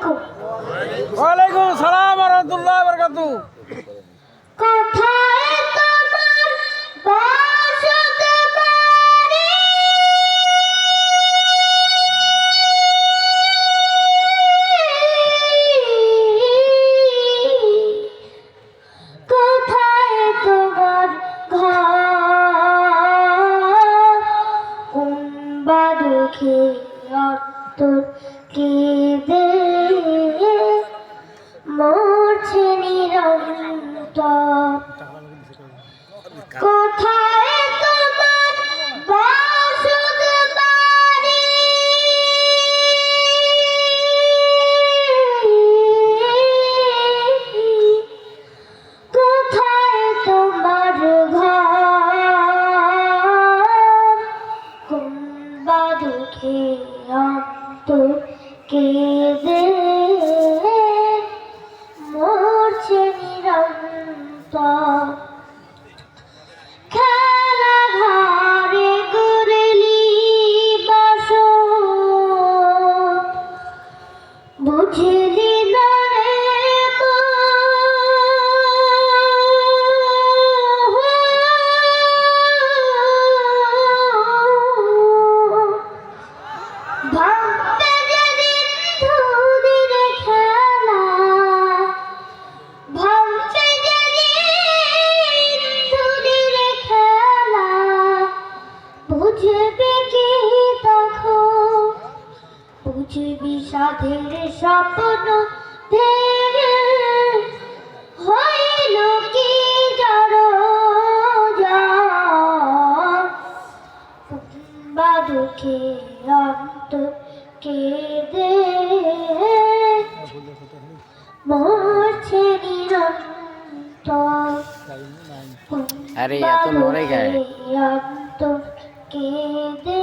আলাইকুম ওয়ালাইকুম সালাম কেঁদে বুঝবি সাধের স্বপ্ন ভেঙে হইল কি জড় বা দুঃখে অন্ত কেঁদে? মরছে নিরন্তর। আরে এত নড়ে গায়ে। অন্তর কেঁদে?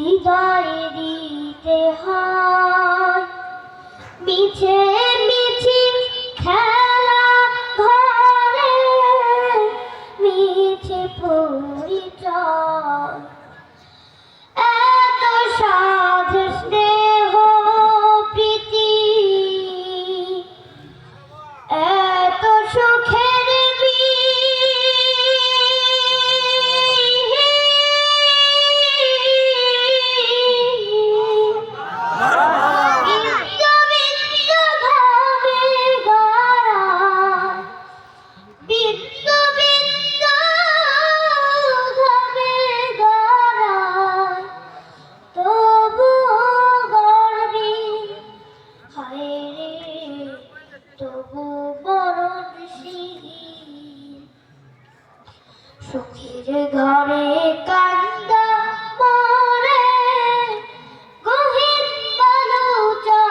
হৃদয় দিতে হয়। মিছে সুখের ঘরে কান্দা মরে বালুচা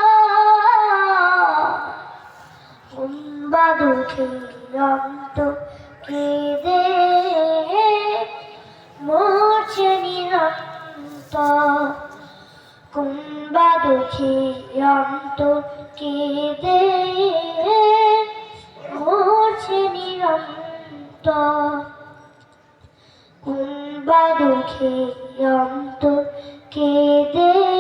কুম্বা দুঃখের অন্ত কেঁদে মরছে নিরন্তর। কুম্বা দুঃখের অন্ত কেঁদে মরছে নিরন্তর কুম্বা দুঃখে